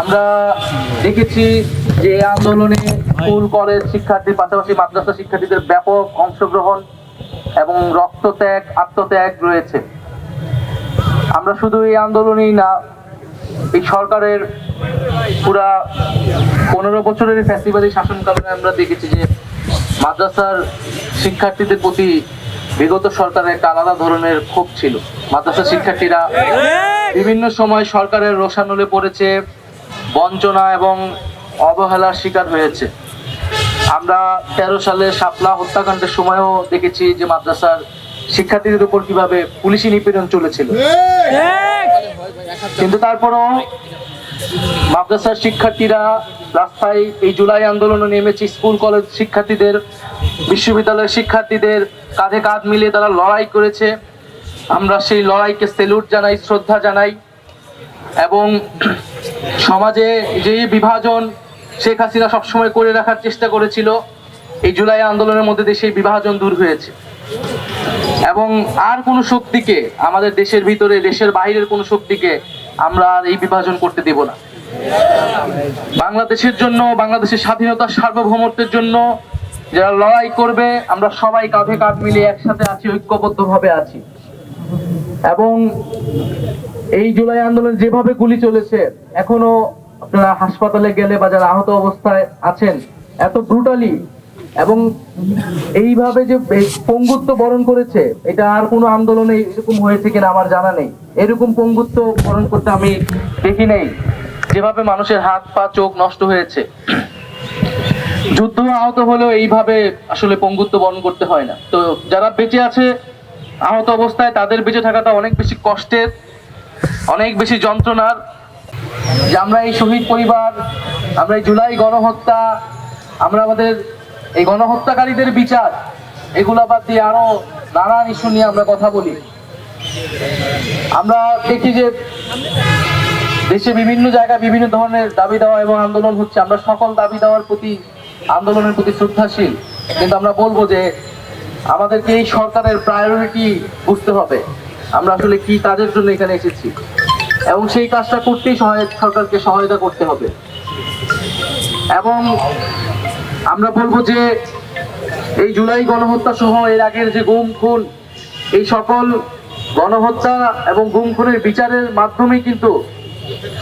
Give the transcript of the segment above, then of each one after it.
আমরা দেখেছি যে আন্দোলনে স্কুল কলেজ শিক্ষার্থীর পাশাপাশি মাদ্রাসা শিক্ষার্থীদের ব্যাপক অংশগ্রহণ এবং রক্তত্যাগ আত্মত্যাগ রয়েছে। আমরা শুধু এই আন্দোলনেই না এই সরকারের পুরা পনেরো বছরের ফ্যাসিবাদী শাসনকালে আমরা দেখেছি যে মাদ্রাসার শিক্ষার্থীদের প্রতি বিগত সরকারের একটা আলাদা ধরনের ক্ষোভ ছিল। মাদ্রাসা শিক্ষার্থীরা বিভিন্ন সময় সরকারের রোষানলে পড়েছে বঞ্চনা এবং অবহেলার শিকার হয়েছে। আমরা তেরো সালে শাপলা হত্যাকাণ্ডের সময়ও দেখেছি যে মাদ্রাসার শিক্ষার্থীদের উপর কীভাবে পুলিশি নিপীড়ন চলেছিল। কিন্তু তারপরও মাদ্রাসার শিক্ষার্থীরা রাস্তায় এই জুলাই আন্দোলনে নেমেছে। স্কুল, কলেজ শিক্ষার্থীদের, বিশ্ববিদ্যালয়ের শিক্ষার্থীদের কাঁধে কাঁধ মিলিয়ে তারা লড়াই করেছে। আমরা সেই লড়াইকে সেলুট জানাই, শ্রদ্ধা জানাই এবং সমাজে যে বিভাজন শেখ হাসিনা সবসময় করে রাখার চেষ্টা করেছিল, এই জুলাই আন্দোলনের মধ্যে সেই বিভাজন দূর হয়েছে। এবং আর কোনো শক্তিকে আমাদের দেশের ভিতরে, দেশের বাইরের কোনো শক্তিকে আমরা আর এই বিভাজন করতে দেব না। বাংলাদেশের জন্য, বাংলাদেশের স্বাধীনতা সার্বভৌমত্বের জন্য যারা লড়াই করবে, আমরা সবাই কাঁধে কাঁধ মিলিয়ে একসাথে আছি, ঐক্যবদ্ধভাবে আছি। এবং এই জুলাই আন্দোলন যেভাবে গুলি চলেছে, এখনও আপনারা হাসপাতালে গেলে বা যারা আহত অবস্থায় আছেন, এত ব্রুটালি এবং এইভাবে যে পঙ্গুত্ব বরণ করেছে, এটা আর কোনো আন্দোলনে এরকম হয়েছে কিনা আমার জানা নেই। এরকম পঙ্গুত্ব বরণ করতে আমি দেখি নেই, যেভাবে মানুষের হাত, পা, চোখ নষ্ট হয়েছে। যুদ্ধ আহত হলেও এইভাবে আসলে পঙ্গুত্ব বরণ করতে হয় না। তো যারা বেঁচে আছে, আহত অবস্থায় তাদের বেঁচে থাকাটা অনেক বেশি কষ্টের। অনেক বেশি যন্ত্রণার যে আমরা এই শহীদ পরিবার, আমরা এই জুলাই গণহত্যা, আমরা আমাদের এই গণহত্যাকারীদের বিচার, এগুলা বাদ দিয়ে আরও নানান ইস্যু নিয়ে আমরা কথা বলি। আমরা দেখি যে দেশে বিভিন্ন জায়গায় বিভিন্ন ধরনের দাবি দেওয়া এবং আন্দোলন হচ্ছে। আমরা সকল দাবি দেওয়ার প্রতি, আন্দোলনের প্রতি শ্রদ্ধাশীল। কিন্তু আমরা বলব যে আমাদেরকে এই সরকারের প্রায়োরিটি বুঝতে হবে। আমরা আসলে কি কাজের জন্য এখানে এসেছি? এবং সেই কাজটা করতেই সহায় সরকারকে সহায়তা করতে হবে। এবং আমরা বলব যে, এই জুলাই গণহত্যা সহ এর আগের যে গুম খুন, এই সকল গণহত্যা এবং গুম খুনের বিচারের মাধ্যমে কিন্তু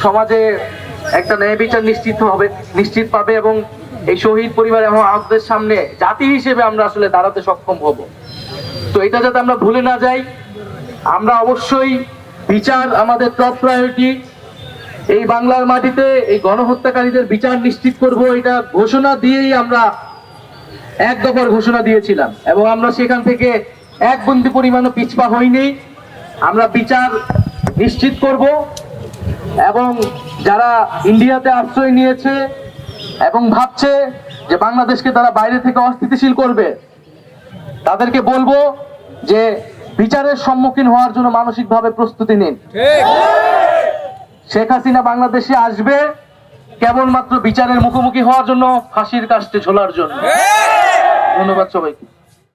সমাজে একটা ন্যায় বিচার নিশ্চিত হবে, নিশ্চিত পাবে এবং এই শহীদ পরিবার এবং আহতদের সামনে জাতি হিসেবে আমরা আসলে দাঁড়াতে সক্ষম হব। তো এটা যাতে আমরা ভুলে না যাই আমরা অবশ্যই বিচার আমাদের টপ প্রায়োরিটি এই বাংলার মাটিতে এই গণহত্যাকারীদের বিচার নিশ্চিত করব, এটা ঘোষণা দিয়েই আমরা এক দফার ঘোষণা দিয়েছিলাম। এবং আমরা সেখান থেকে এক বন্দি পরিমাণও পিছপা হইনি। আমরা বিচার নিশ্চিত করব এবং যারা ইন্ডিয়াতে আশ্রয় নিয়েছে এবং ভাবছে যে বাংলাদেশকে তারা বাইরে থেকে অস্থিতিশীল করবে, তাদেরকে বলব যে বিচারের সম্মুখীন হওয়ার জন্য মানসিকভাবে প্রস্তুতি নিন। শেখ হাসিনা বাংলাদেশে আসবে কেবলমাত্র বিচারের মুখোমুখি হওয়ার জন্য ফাঁসির কাস্টে ঝোলার জন্য। ধন্যবাদ সবাইকে।